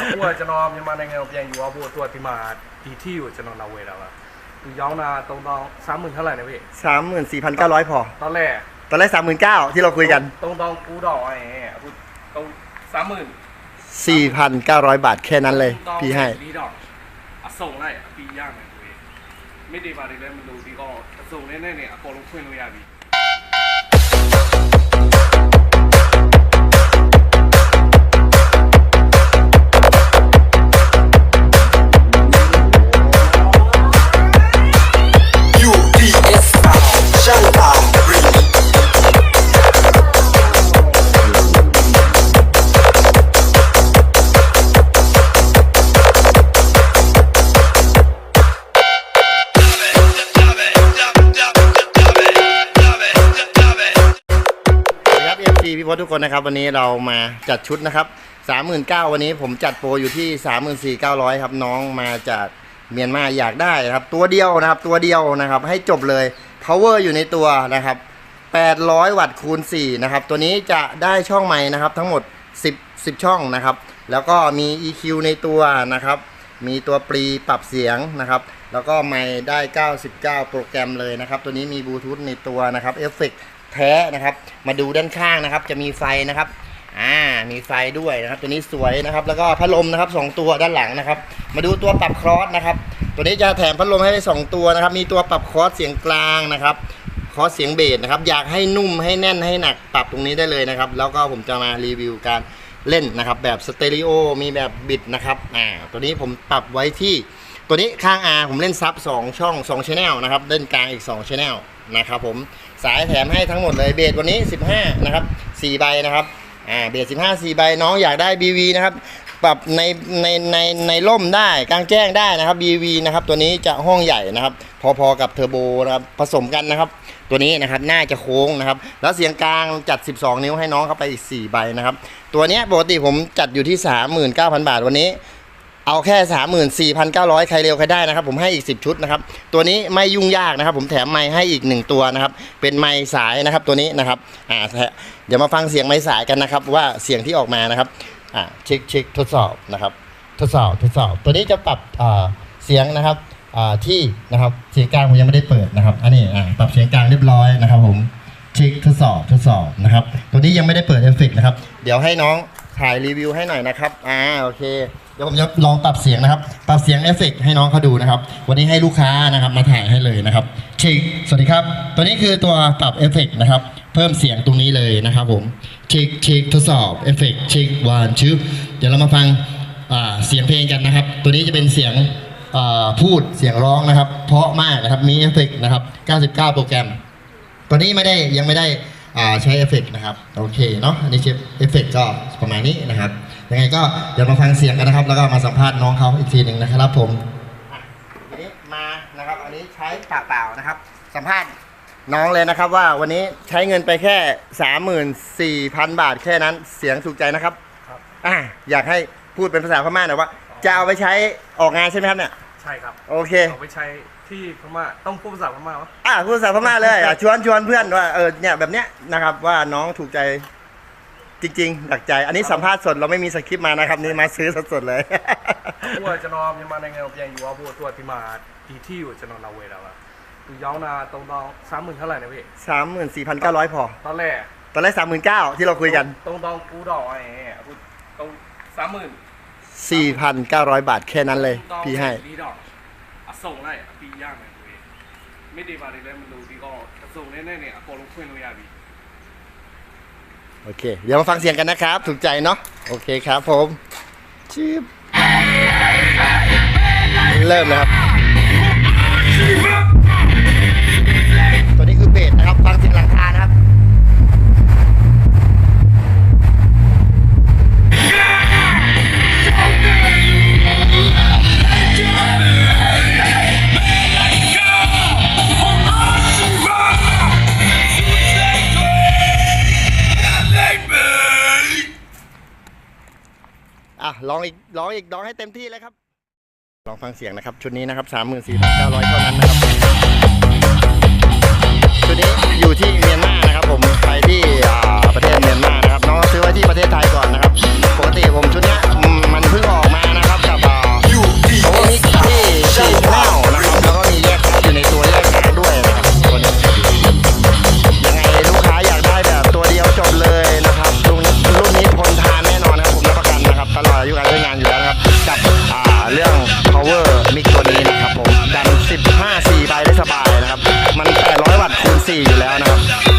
အခုကကျွန်တော်မြန်မာနိုင်ငံကိုပြန်ယူသွားဖို့အတွက်ဒီမှာဒီထီကိုကျွန်တော်လာဝယ်တာပါသူရောင်းတာ3000 3000เท่าไหร่นะพี่ สามหมื่นสี่พันเก้าร้อยพอ ตอนแรก ตอนแรกสามหมื่นเก้าที่เราคุยกัน 3000 9000ไอ้အခု30,000 สี่พันเก้าร้อยบาทแค่นั้นเลย พี่ให้ ဒီတော့အစုံလိုက်အပီရမယ်ကိုကြီးမိတွေပါတွေလည်းမလို့ဒီတော့အစုံလေးနဲ့နဲ့အကုန်လုံးဖွင့်လို့ရပြီ พี่พศทุกคนนะครับ วันนี้เรามาจัดชุดนะครับ39,000วันนี้ผมจัดโปรอยู่ที่ 34,900ครับน้องมาจากเมียนมาอยากได้ครับ ตัวเดียวนะครับ ตัวเดียวนะครับ ให้จบเลย power อยู่ในตัวนะครับ 800 วัตต์คูณ4นะครับ ตัวนี้จะได้ช่องใหม่นะครับ ทั้งหมด 10 10 ช่องนะครับ แล้วก็มี EQ ในตัวนะครับ มีตัวปรีปรับเสียงนะครับ แล้วก็ไมค์ได้ 99 โปรแกรมเลยนะครับ ตัวนี้มีบลูทูธในตัวนะครับเอฟเฟก แท้นะครับ มาดูด้านข้างนะครับ จะมีไฟนะครับอ่ามีไฟด้วยนะครับ ตัวนี้สวยนะครับ แล้วก็พัดลมนะครับสองตัวด้านหลังนะครับ มาดูตัวปรับครอสนะครับ ตัวนี้จะแถมพัดลมให้ได้สองตัวนะครับ มีตัวปรับครอสเสียงกลางนะครับคอร์สเสียงเบสนะครับ อยากให้นุ่มให้แน่นให้หนักปรับตรงนี้ได้เลยนะครับ แล้วก็ผมจะมารีวิวการเล่นนะครับ แบบสเตอริโอมีแบบบิดนะครับอ่าตัวนี้ผมปรับไว้ที่ ตัวนี้ข้าง R ผมเล่นซับ2ช่อง2 Channel นะครับเล่นกลางอีก 2 Channel นะครับผมสายแถมให้ทั้งหมดเลยเบสวันนี้ 15 นะครับ 4 ใบนะครับอ่าเบส15 4 ใบน้องอยากได้ BV นะครับปรับในในในในร่มได้กลางแจ้งได้นะครับ BV นะครับตัวนี้จะห้องใหญ่นะครับ พอๆกับเทอร์โบนะครับผสมกันนะครับ ตัวนี้นะครับน่าจะโค้งนะครับ แล้วเสียงกลางจัด 12 นิ้วให้น้องเข้าไปอีก 4 ใบนะครับ ตัวนี้ปกติผมจัดอยู่ที่ 39,000 บาทวันนี้ เอาแค่ 34,900 ใครเร็วใครได้นะครับ ผมให้อีก 10 ชุดนะครับ ตัวนี้ไม่ยุ่งยากนะครับ ผมแถมไม้ให้อีก 1 ตัวนะครับ เป็นไม้สายนะครับตัวนี้นะครับอ่าเดี๋ยวมาฟังเสียงไม้สายกันนะครับ ว่าเสียงที่ออกมานะครับอ่าเช็คเช็คทดสอบนะครับ ทดสอบทดสอบ ตัวนี้จะปรับอ่าเสียงนะครับอ่าที่นะครับเสียงกลางผมยังไม่ได้เปิดนะครับ อันนี้อ่าปรับเสียงกลางเรียบร้อยนะครับ ผมเช็คทดสอบทดสอบนะครับ ตัวนี้ยังไม่ได้เปิดเอฟเฟกนะครับ เดี๋ยวให้น้อง ถ่ายรีวิวให้หน่อยนะครับ อ่า โอเค เดี๋ยวผมจะลองปรับเสียงนะครับ ปรับเสียงเอฟเฟกต์ให้น้องเขาดูนะครับ วันนี้ให้ลูกค้านะครับมาถ่ายให้เลยนะครับเช็คสวัสดีครับ ตัวนี้คือตัวปรับเอฟเฟกต์นะครับ เพิ่มเสียงตรงนี้เลยนะครับผมเช็คเช็คทดสอบเอฟเฟกต์เช็ควันชื่อเดี๋ยวเรามาฟังอ่าเสียงเพลงกันนะครับ ตัวนี้จะเป็นเสียงอ่าพูดเสียงร้องนะครับ เพราะมากนะครับ มีเอฟเฟกต์นะครับ 99 โปรแกรม ตัวนี้ไม่ได้ยังไม่ได้ ใช้เอฟเฟกต์นะครับโอเคเนาะอันนี้เชฟเอฟเฟกต์ก็ประมาณนี้นะครับยังไงก็เดี๋ยวมาฟังเสียงกันนะครับ แล้วก็มาสัมภาษณ์น้องเขาอีกทีหนึ่งนะครับผมอันนี้มานะครับอันนี้ใช้ปากเปล่านะครับ สัมภาษณ์น้องเลยนะครับว่าวันนี้ใช้เงินไปแค่ 34,000 บาทแค่นั้นเสียงถูกใจนะครับครับอะอยากให้พูดเป็นภาษาพม่าหน่อยว่า จะเอาไปใช้ออกงานใช่ไหมครับเนี่ยใช่ครับโอเคเอาไปใช้ ที่พม่าต้องพูดภาษาพม่าวะอะพูดภาษาพม่าเลยอะชวนชวนเพื่อนว่าเออเนี่ยแบบเนี้ยนะครับว่าน้องถูกใจจริงๆลักใจ อันนี้สัมภาษณ์สดเราไม่มีสคริปต์มานะครับ นี่มาซื้อสดๆเลย ตัวจะนอนยังมาในเงินเพียงอยู่ว่าพูตัวที่มาอีที่อยู่จะนอนเราเวแล้วออย้อนนาตรงตองสามหมื่นเท่าไหร่นะพี่สามหมื่นสี่พันเก้าร้อยพอ ตอนแรกตอนแรกสามหมื่นเก้าที่เราคุยกัน ตรงตองกูดอกไอ้ตรงสามหมื่นสี่พันเก้าร้อยบาทแค่นั้นเลย พี่ให้ အစုံလိုက်အပီရမယ်ကိုကြီးမိတွေပါတွေလည်းမလို့ဒီတော့အစုံလေးနဲ့နဲ့အကုန်လုံးဖွင့်လို့ရပြီ โอเค เดี๋ยวมาฟังเสียงกันนะครับ ถูกใจเนาะโอเคครับผมชิบเริ่มเลยครับ อะลองอีกลองอีกลองให้เต็มที่เลยครับ ลองฟังเสียงนะครับ ชุดนี้นะครับ34,900เท่านั้นนะครับ ชุดนี้อยู่ที่เมียนมานะครับ ผมไปที่อ่าประเทศเมียนมานะครับ น้องซื้อไว้ที่ประเทศไทยก่อนนะครับ love.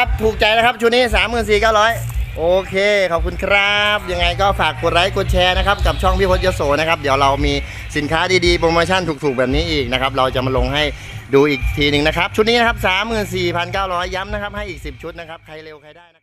นะครับ ถูกใจนะครับชุดนี้ 34,900 โอเค ขอบคุณครับ ยังไงก็ฝากกดไลค์กดแชร์นะครับ กับช่องพี่พจน์ยโสนะครับ เดี๋ยวเรามีสินค้าดีๆ โปรโมชั่นถูกๆ แบบนี้อีกนะครับ เราจะมาลงให้ดูอีกทีหนึ่งนะครับ ชุดนี้นะครับ 34,900 ย้ำนะครับ ให้อีก 10 ชุดนะครับ ใครเร็วใครได้นะ